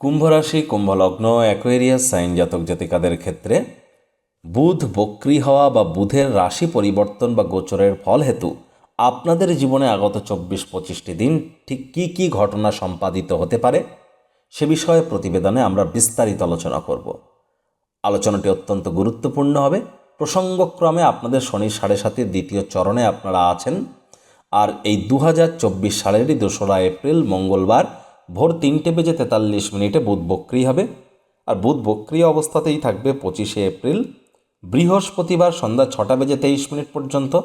কুম্ভ রাশি কুম্ভ লগ্ন Aquarius sign জাতক জাতিকাদের ক্ষেত্রে বুধ বক্রি হওয়া বা বুধের রাশি পরিবর্তন বা গোচরের ফল হেতু আপনাদের জীবনে আগত চব্বিশ পঁচিশটি দিন ঠিক কী কী ঘটনা সম্পাদিত হতে পারে সে বিষয়ে প্রতিবেদনে আমরা বিস্তারিত আলোচনা করব। আলোচনাটি অত্যন্ত গুরুত্বপূর্ণ হবে। প্রসঙ্গক্রমে আপনাদের শনি সাড়ে সাতের দ্বিতীয় চরণে আপনারা আছেন। আর এই দু হাজার চব্বিশ সালেরই দোসরা এপ্রিল, মঙ্গলবার ভোর তিনটে বেজে তেতাল্লিশ মিনিটে বুধ বক্রি হবে। আর বুধ বক্রি অবস্থাতেই থাকবে পঁচিশে এপ্রিল। বৃহস্পতিবার সন্ধ্যা ছটা বেজে তেইশ মিনিট পর্যন্ত।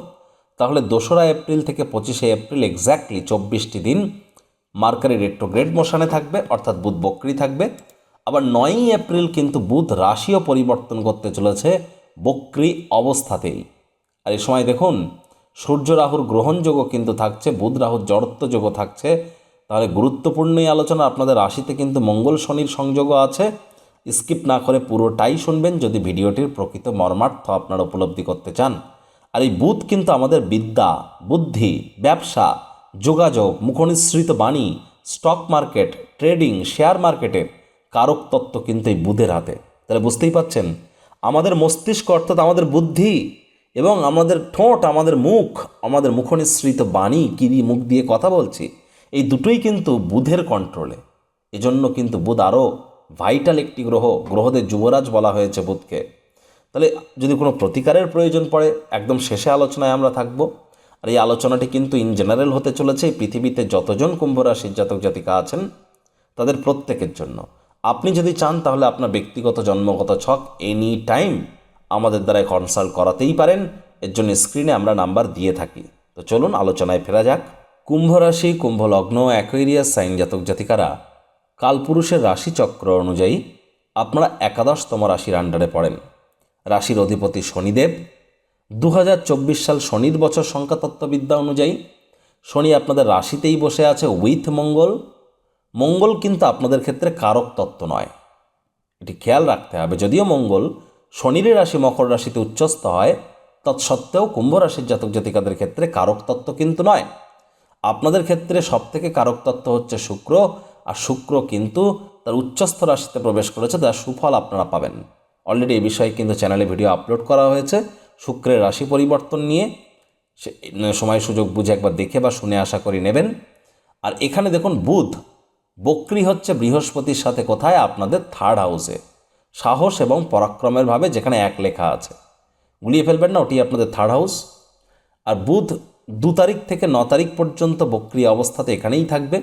তাহলে দোসরা এপ্রিল থেকে পঁচিশে এপ্রিল এক্স্যাক্টলি চব্বিশটি দিন। মার্কারি রেট্রোগ্রেড মোশানে থাকবে, অর্থাৎ বুধ বক্রি থাকবে। আবার নয়ই এপ্রিল কিন্তু বুধ রাশিও পরিবর্তন করতে চলেছে বক্রি অবস্থাতেই। আর এই সময় দেখুন, সূর্য রাহুর গ্রহণযোগও কিন্তু থাকছে, বুধ রাহুর জড়ত্ব যোগও থাকছে। তাহলে গুরুত্বপূর্ণ এই আলোচনা, আপনাদের রাশিতে কিন্তু মঙ্গল শনির সংযোগও আছে। স্কিপ না করে পুরোটাই শুনবেন যদি ভিডিওটির প্রকৃত মর্মার্থ আপনারা উপলব্ধি করতে চান। আর এই বুধ কিন্তু আমাদের বিদ্যা, বুদ্ধি, ব্যবসা, যোগাযোগ, মুখনিসৃত বাণী, স্টক মার্কেট, ট্রেডিং, শেয়ার মার্কেটের কারক তত্ত্ব কিন্তু এই বুধের হাতে। তাহলে বুঝতেই পাচ্ছেন, আমাদের মস্তিষ্ক অর্থাৎ আমাদের বুদ্ধি এবং আমাদের ঠোঁট, আমাদের মুখ, আমাদের মুখনিসৃত বাণী, কি দিয়ে মুখ দিয়ে কথা বলছি এই দুটোই কিন্তু বুধের কন্ট্রোলে এজন্য কিন্তু বুধ আরও ভাইটাল একটি গ্রহ, গ্রহদের যুবরাজ বলা হয়েছে বুধকে। তাহলে যদি কোনো প্রতিকারের প্রয়োজন পড়ে, একদম শেষে আলোচনায় আমরা থাকব। আর এই আলোচনাটি কিন্তু ইন জেনারেল হতে চলেছে পৃথিবীতে যতজন কুম্ভ রাশির জাতক জাতিকা আছেন, তাদের প্রত্যেকের জন্য। আপনি যদি চান, তাহলে আপনার ব্যক্তিগত জন্মগত ছক এনি টাইম আমাদের দ্বারা কনসাল্ট করাতেই পারেন। এর জন্য স্ক্রিনে আমরা নাম্বার দিয়ে থাকি। তো চলুন, আলোচনায় ফেরা যাক। কুম্ভ রাশি কুম্ভ লগ্ন অ্যাকোয়েরিয়াস সাইন জাতক জাতিকারা, কালপুরুষের রাশিচক্র অনুযায়ী আপনারা একাদশতম রাশির আন্ডারে পড়েন। রাশির অধিপতি শনিদেব দু হাজার চব্বিশ সাল শনির বছর সংখ্যাতত্ত্ববিদ্যা অনুযায়ী শনি আপনাদের রাশিতেই বসে আছে উইথ মঙ্গল। মঙ্গল কিন্তু আপনাদের ক্ষেত্রে কারক তত্ত্ব নয়। এটি খেয়াল রাখতে হবে, যদিও মঙ্গল শনির রাশি মকর রাশিতে উচ্চস্থ হয়, তৎসত্ত্বেও কুম্ভ রাশির জাতক জাতিকাদের ক্ষেত্রে কারক তত্ত্ব কিন্তু নয়। আপনাদের ক্ষেত্রে সবথেকে কারক তত্ত্ব হচ্ছে শুক্র, আর শুক্র কিন্তু তার উচ্চস্থ রাশিতে প্রবেশ করেছে, তার সুফল আপনারা পাবেন। অলরেডি এই বিষয়ে কিন্তু চ্যানেলে ভিডিও আপলোড করা হয়েছে। শুক্রের রাশি পরিবর্তন নিয়ে সে সময় সুযোগ বুঝে একবার দেখে বা শুনে আশা করি নেবেন। আর এখানে দেখুন বুধ, বক্রি হচ্ছে বৃহস্পতির সাথে কোথায়? আপনাদের থার্ড হাউসে সাহস এবং পরাক্রমের ভাবে যেখানে এক লেখা আছে। গুলিয়ে ফেলবেন না, ওটি আপনাদের থার্ড হাউস আর বুধ দু তারিখ থেকে ন তারিখ পর্যন্ত বক্রিয় অবস্থাতে এখানেই থাকবে।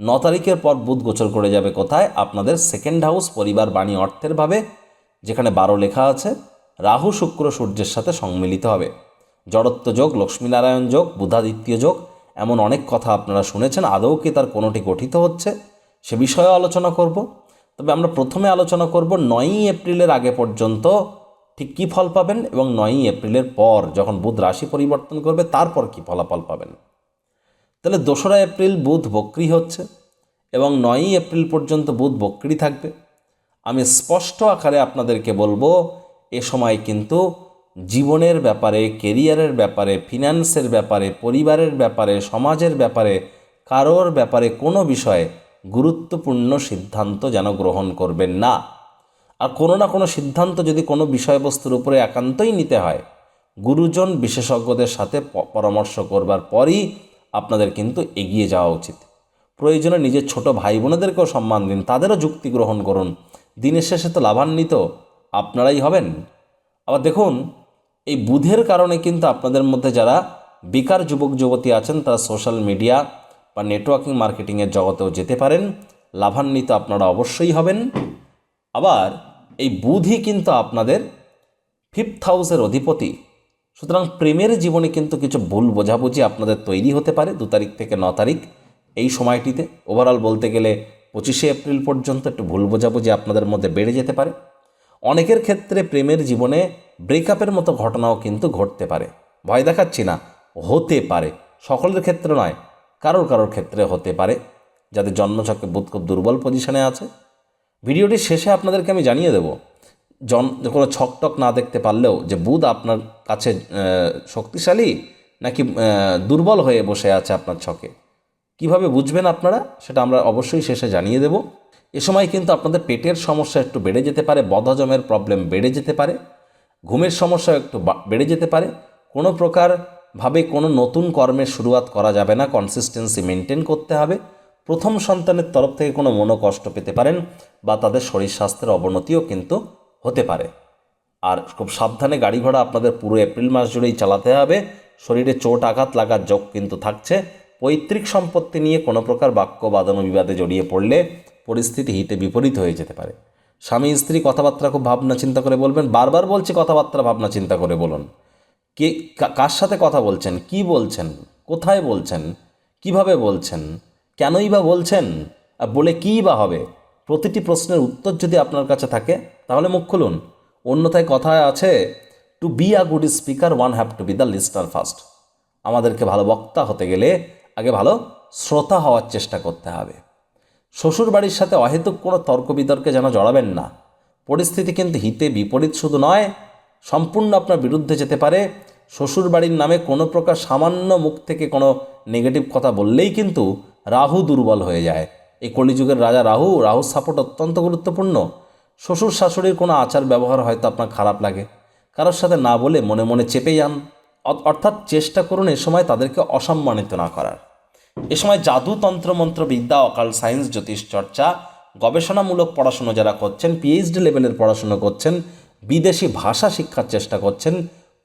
ন তারিখের পর বুধ গোচর করে যাবে কোথায়? আপনাদের সেকেন্ড হাউস পরিবার বাণী অর্থের ভাবে, যেখানে বারো লেখা আছে, রাহু, শুক্র, সূর্যের সাথে সম্মিলিত হবে। জড়ত্ব যোগ, লক্ষ্মীনারায়ণ যোগ, বুধাদিত্য যোগ, এমন অনেক কথা আপনারা শুনেছেন, আদৌ কি তার কোনোটি গঠিত হচ্ছে? সে বিষয়ে আলোচনা করব। তবে আমরা প্রথমে আলোচনা করব নয়ই এপ্রিলের আগে পর্যন্ত ঠিক কী ফল পাবেন এবং নয়ই এপ্রিলের পর যখন বুধ রাশি পরিবর্তন করবে, তারপর কী ফলাফল পাবেন? তাহলে দোসরা এপ্রিল বুধ বক্রি হচ্ছে এবং নয়ই এপ্রিল পর্যন্ত বুধ বক্রি থাকবে। আমি স্পষ্ট আকারে আপনাদেরকে বলব, এ সময় কিন্তু জীবনের ব্যাপারে, কেরিয়ারের ব্যাপারে, ফিনান্সের ব্যাপারে, পরিবারের ব্যাপারে, সমাজের ব্যাপারে, কারোর ব্যাপারে কোনো বিষয়ে গুরুত্বপূর্ণ সিদ্ধান্ত যেন গ্রহণ করবেন না। আর কোনো না কোনো সিদ্ধান্ত যদি কোনো বিষয়বস্তুর উপরে একান্তই নিতে হয়, গুরুজন বিশেষজ্ঞদের সাথে পরামর্শ করবার পরই আপনাদের কিন্তু এগিয়ে যাওয়া উচিত। প্রয়োজনে নিজের ছোট ভাই বোনেদেরকেও সম্মান দিন, তাদেরও যুক্তি গ্রহণ করুন। দিনের শেষে তো লাভান্বিত আপনারাই হবেন। আবার দেখুন, এই বুধের কারণে কিন্তু আপনাদের মধ্যে যারা বেকার যুবক, যুবতী আছেন, তারা সোশ্যাল মিডিয়া বা নেটওয়ার্কিং মার্কেটিংয়ের জগতেও যেতে পারেন। লাভান্বিত আপনারা অবশ্যই হবেন। আবার এই বুধই কিন্তু আপনাদের ফিফথ হাউসের অধিপতি। সুতরাং প্রেমের জীবনে কিন্তু কিছু ভুল বোঝাবুঝি আপনাদের তৈরি হতে পারে দু তারিখ থেকে ন তারিখ। এই সময়টিতে ওভারঅল বলতে গেলে পঁচিশে এপ্রিল পর্যন্ত একটু ভুল বোঝাবুঝি আপনাদের মধ্যে বেড়ে যেতে পারে। অনেকের ক্ষেত্রে প্রেমের জীবনে ব্রেকআপের মতো ঘটনাও কিন্তু ঘটতে পারে। ভয় দেখাচ্ছি না, হতে পারে। সকলের ক্ষেত্রে নয়, কারোর কারোর ক্ষেত্রে হতে পারে। যাদের জন্মছকে বুধ খুব দুর্বল পজিশনে আছে ভিডিওটির শেষে আপনাদেরকে আমি জানিয়ে দেব, জন, কোনো ছকটক না দেখতে পারলেও যে বুধ আপনার কাছে শক্তিশালী নাকি দুর্বল হয়ে বসে আছে আপনার ছকে। কীভাবে বুঝবেন আপনারা, সেটা আমরা অবশ্যই শেষে জানিয়ে দেব। এ সময় কিন্তু আপনাদের পেটের সমস্যা একটু বেড়ে যেতে পারে, বদহজমের প্রবলেম বেড়ে যেতে পারে, ঘুমের সমস্যা একটু বেড়ে যেতে পারে। কোনো প্রকারভাবে কোনো নতুন কর্মের শুরুয়াত করা যাবে না কনসিস্টেন্সি মেনটেন করতে হবে। প্রথম সন্তানের তরফ থেকে কোনো মনোকষ্ট পেতে পারেন বা তাদের শরীর স্বাস্থ্যের অবনতিও কিন্তু হতে পারে। আর খুব সাবধানে গাড়ি ঘোড়া আপনাদের পুরো এপ্রিল মাস জুড়েই চালাতে হবে। শরীরে চোট, আঘাত, লাগার যোগ কিন্তু থাকছে। পৈতৃক সম্পত্তি নিয়ে কোনো প্রকার বাক্য, বাদন বিবাদে জড়িয়ে পড়লে পরিস্থিতি হিতে বিপরীত হয়ে যেতে পারে। স্বামী, স্ত্রী কথাবার্তা খুব ভাবনা চিন্তা করে বলবেন, বারবার বলছি কথাবার্তা ভাবনা চিন্তা করে বলুন। কে, কার সাথে কথা বলছেন? কি বলছেন? কোথায় বলছেন? কীভাবে বলছেন? কেনই বা বলছেন? বলে কী বা হবে? প্রতিটি প্রশ্নের উত্তর যদি আপনার কাছে থাকে, তাহলে মুখ খুলুন। অন্যথায় কথায় আছে to be a good speaker one have to be the listener first আমাদেরকে ভালো বক্তা হতে গেলে আগে ভালো শ্রোতা হওয়ার চেষ্টা করতে হবে। শ্বশুর বাড়ির সাথে অহেতুক কোনো তর্ক বিতর্কে যেন জড়াবেন না। পরিস্থিতি কিন্তু হিতে বিপরীত শুধু নয়, সম্পূর্ণ আপনার বিরুদ্ধে যেতে পারে। শ্বশুর বাড়ির নামে কোনো প্রকার সামান্য মুখ থেকে কোনো নেগেটিভ কথা বললেই কিন্তু রাহু দুর্বল হয়ে যায়। এই কলিযুগের রাজা রাহু, রাহুর সাপোর্ট অত্যন্ত গুরুত্বপূর্ণ। শ্বশুর শাশুড়ির কোনো আচার ব্যবহার হয়তো আপনার খারাপ লাগে। কারোর সাথে না বলে মনে মনে চেপে যান। অর্থাৎ চেষ্টা করুন এ সময় তাদেরকে অসম্মানিত না করার। এ সময় জাদু তন্ত্র, মন্ত্র, বিদ্যা, অকাল সায়েন্স, জ্যোতিষ চর্চা, গবেষণামূলক পড়াশুনো যারা করছেন পিএইচডি লেভেলের পড়াশুনো করছেন, বিদেশি ভাষা শিক্ষার চেষ্টা করছেন,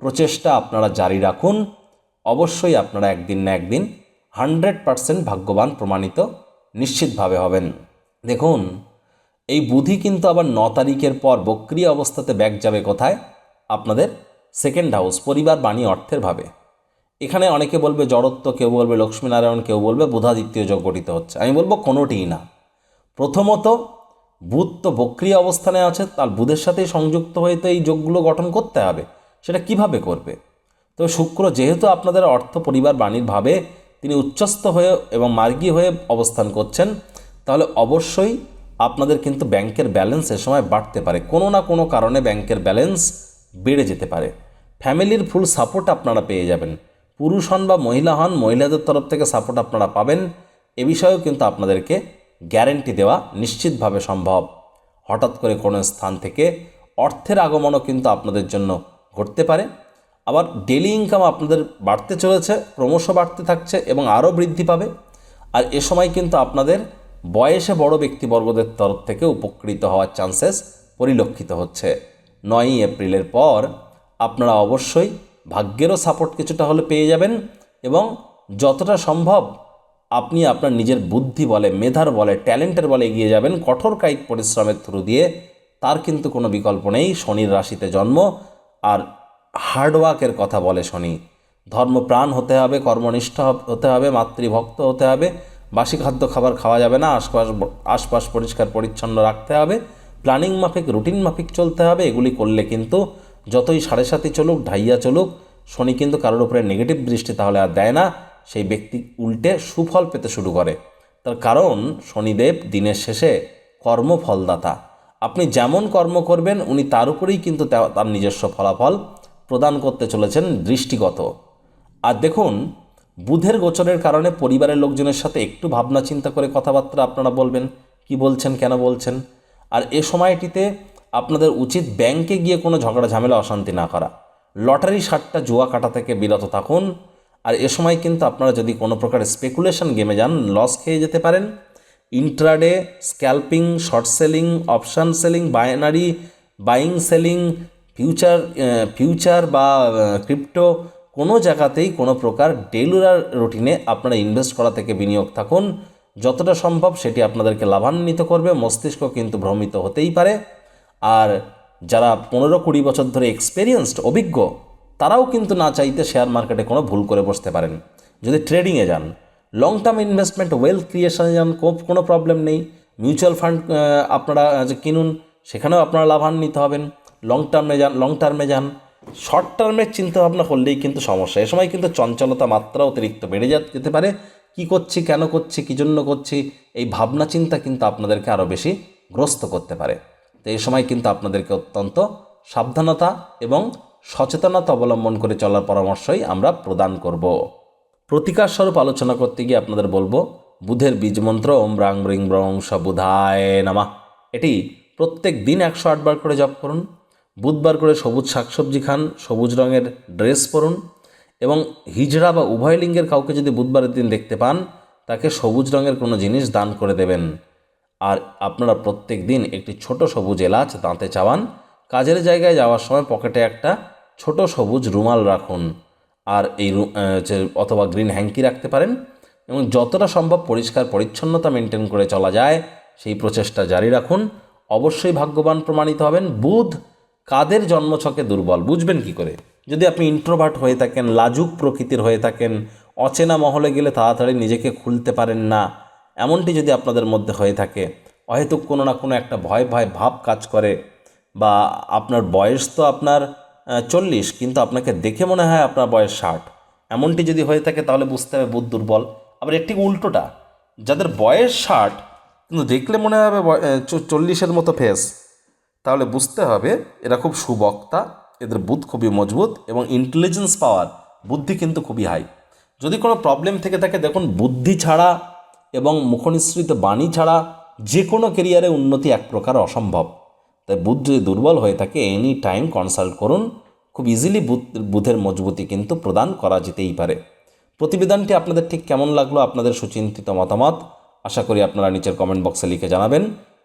প্রচেষ্টা আপনারা জারি রাখুন। অবশ্যই আপনারা একদিন না একদিন হান্ড্রেড পারসেন্ট ভাগ্যবান প্রমাণিত নিশ্চিতভাবে হবেন। দেখুন, এই বুধি কিন্তু আবার ন তারিখের পর বক্রিয় অবস্থাতে ব্যাক যাবে কোথায়? আপনাদের সেকেন্ড হাউস, পরিবার, বাণী, অর্থের ভাবে। এখানে অনেকে বলবে জড়ত্ব, কেউ বলবে লক্ষ্মীনারায়ণ, কেউ বলবে বুধাদিত্য যোগ গঠিত হচ্ছে। আমি বলব কোনোটিই না। প্রথমত, বুধ তো বক্রিয় অবস্থানে আছে, তার বুধের সাথেই সংযুক্ত হয়ে তো এই যোগগুলো গঠন করতে হবে। সেটা কীভাবে করবে? তো শুক্র, যেহেতু আপনাদের অর্থ, পরিবার, বাণীর ভাবে তিনি উচ্চস্থ হয়ে এবং মার্গী হয়ে অবস্থান করছেন, তাহলে অবশ্যই আপনাদের কিন্তু ব্যাংকের ব্যালেন্স এ সময় বাড়তে পারে। কোনো না কোনো কারণে ব্যাংকের ব্যালেন্স বেড়ে যেতে পারে। ফ্যামিলির ফুল সাপোর্ট আপনারা পেয়ে যাবেন। পুরুষ হন বা মহিলা হন, মহিলাদের তরফ থেকে সাপোর্ট আপনারা পাবেন। এ বিষয়েও কিন্তু আপনাদেরকে গ্যারেন্টি দেওয়া নিশ্চিতভাবে সম্ভব। হঠাৎ করে কোনো স্থান থেকে অর্থের আগমনও কিন্তু আপনাদের জন্য ঘটতে পারে। আবার ডেলি ইনকাম আপনাদের বাড়তে চলেছে, ক্রমশ বাড়তে থাকছে এবং আরও বৃদ্ধি পাবে। আর এ সময় কিন্তু আপনাদের বয়সে বড় ব্যক্তিবর্গদের তরফ থেকে উপকৃত হওয়ার চান্সেস পরিলক্ষিত হচ্ছে। নয়ই এপ্রিলের পর আপনারা অবশ্যই ভাগ্যেরও সাপোর্ট কিছুটা হলে পেয়ে যাবেন এবং যতটা সম্ভব আপনি আপনার নিজের বুদ্ধি বলে, মেধার বলে, ট্যালেন্টের বলে এগিয়ে যাবেন। কঠোর কায়িক পরিশ্রমের থ্রু দিয়ে তার কিন্তু কোনো বিকল্প নেই। শনির রাশিতে জন্ম, আর হার্ডওয়ার্কের কথা বলে শনি। ধর্মপ্রাণ হতে হবে, কর্মনিষ্ঠ হতে হবে, মাতৃভক্ত হতে হবে, বাসি খাদ্য খাবার খাওয়া যাবে না, আশপাশ আশপাশ পরিষ্কার পরিচ্ছন্ন রাখতে হবে, প্ল্যানিং মাফিক, রুটিন মাফিক চলতে হবে, এগুলি করলে কিন্তু যতই সাড়ে সাথে চলুক, ঢাইয়া চলুক, শনি কিন্তু কারোর উপরে নেগেটিভ দৃষ্টি তাহলে আর দেয় না, সেই ব্যক্তি উল্টে সুফল পেতে শুরু করে। তার কারণ শনিদেব দিনের শেষে কর্মফলদাতা। আপনি যেমন কর্ম করবেন, উনি তার উপরেই কিন্তু তার নিজস্ব ফলাফল প্রদান করতে চলেছেন দৃষ্টিগত। আর দেখুন, বুধের গোচরের কারণে পরিবারের লোকজনের সাথে একটু ভাবনা চিন্তা করে কথাবার্তা আপনারা বলবেন, কি বলছেন, কেন বলছেন? আর এ সময়টিতে আপনাদের উচিত ব্যাংকে গিয়ে কোনো ঝগড়া, ঝামেলা, অশান্তি না করা। লটারি সাটটা জুয়া কাটা থেকে বিরত থাকুন। আর এ সময় কিন্তু আপনারা যদি কোনো প্রকার স্পেকুলেশন গেমে যান লস খেয়ে যেতে পারেন। Intraday scalping short selling option selling binary buying selling future future বা ক্রিপ্টো কোনো জায়গাতেই কোনো প্রকার ডেলুরার রুটিনে আপনারা ইনভেস্ট করা থেকে বিনিয়োগ থাকুন। যতটা সম্ভব সেটি আপনাদেরকে লাভান্বিত করবে, মস্তিষ্ক কিন্তু ভ্রমিত হতেই পারে। আর যারা পনেরো কুড়ি বছর ধরে এক্সপেরিয়েন্সড অভিজ্ঞ, তারাও কিন্তু না চাইতে শেয়ার মার্কেটে কোনো ভুল করে বসতে পারেন। যদি ট্রেডিংয়ে যান লং টার্ম ইনভেস্টমেন্ট ওয়েলথ ক্রিয়েশনে যান, কোনো প্রবলেম নেই। মিউচুয়াল ফান্ড আপনারা যে কিনুন, সেখানেও আপনারা লাভান্বিত হবেন। লং টার্মে যান লং টার্মে যান শর্ট টার্মের চিন্তা ভাবনা করলেই কিন্তু সমস্যা। এ সময় কিন্তু চঞ্চলতা মাত্রা অতিরিক্ত বেড়ে যেতে পারে। কি করছি, কেন করছি, কী জন্য করছি, এই ভাবনা চিন্তা কিন্তু আপনাদেরকে আরও বেশি গ্রস্ত করতে পারে। তো এই সময় কিন্তু আপনাদেরকে অত্যন্ত সাবধানতা এবং সচেতনতা অবলম্বন করে চলার পরামর্শই আমরা প্রদান করব। প্রতিকার স্বরূপ আলোচনা করতে গিয়ে আপনাদের বলব, বুধের বীজ মন্ত্র, ওম ব্রাং ব্রিং ব্রং সবুধায় নামা। এটি প্রত্যেক দিন একশো আটবার করে জপ করুন। বুধবার করে সবুজ শাকসবজি খান, সবুজ রঙের ড্রেস পরুন এবং হিজড়া বা উভয় লিঙ্গের কাউকে যদি বুধবারের দিন দেখতে পান, তাকে সবুজ রঙের কোনো জিনিস দান করে দেবেন। আর আপনারা প্রত্যেক দিন একটি ছোট সবুজ এলাচ দাঁতে চাওয়ান, কাজের জায়গায় যাওয়ার সময় পকেটে একটা ছোট সবুজ রুমাল রাখুন। আর এই অথবা গ্রিন হ্যাঙ্কি রাখতে পারেন এবং যতটা সম্ভব পরিষ্কার পরিচ্ছন্নতা মেনটেন করে চলা যায়, সেই প্রচেষ্টা জারি রাখুন। অবশ্যই ভাগ্যবান প্রমাণিত হবেন, বুধ কাদের জন্মছকে দুর্বল? বুঝবেন কি করে? যদি আপনি ইন্ট্রোভার্ট হয়ে থাকেন, লাজুক প্রকৃতির হয়ে থাকেন, অচেনা মহলে গেলে তাড়াতাড়ি নিজেকে খুলতে পারেন না। এমনটি যদি আপনাদের মধ্যে হয়ে থাকে, হয়তো কোনো না কোনো একটা ভয় ভয় ভাব কাজ করে। বা আপনার বয়স তো আপনার চল্লিশ, কিন্তু আপনাকে দেখে মনে হয় আপনার বয়স ষাট। এমনটি যদি হয়ে থাকে, তাহলে বুঝতে হবে বুধ দুর্বল। আবার একটি উল্টোটা, যাদের বয়স ষাট, কিন্তু দেখলে মনে হবে চল্লিশের মতো ফেস তাহলে বুঝতে হবে এরা খুব সুবক্তা, এদের বুধ খুবই মজবুত এবং ইন্টেলিজেন্স পাওয়ার বুদ্ধি কিন্তু খুবই হাই যদি কোনো প্রবলেম থেকে থাকে, দেখুন, বুদ্ধি ছাড়া এবং মুখনিসৃত বাণী ছাড়া যে কোনো কেরিয়ারে উন্নতি এক প্রকার অসম্ভব। তাই বুধ যদি দুর্বল হয়ে থাকে এনি টাইম কনসাল্ট করুন। খুব ইজিলি বুধ, বুধের মজবুতি কিন্তু প্রদান করা যেতেই পারে। প্রতিবেদনটি আপনাদের ঠিক কেমন লাগল, আপনাদের সুচিন্তিত মতামত, আশা করি আপনারা নিচের কমেন্ট বক্সে লিখে জানাবেন।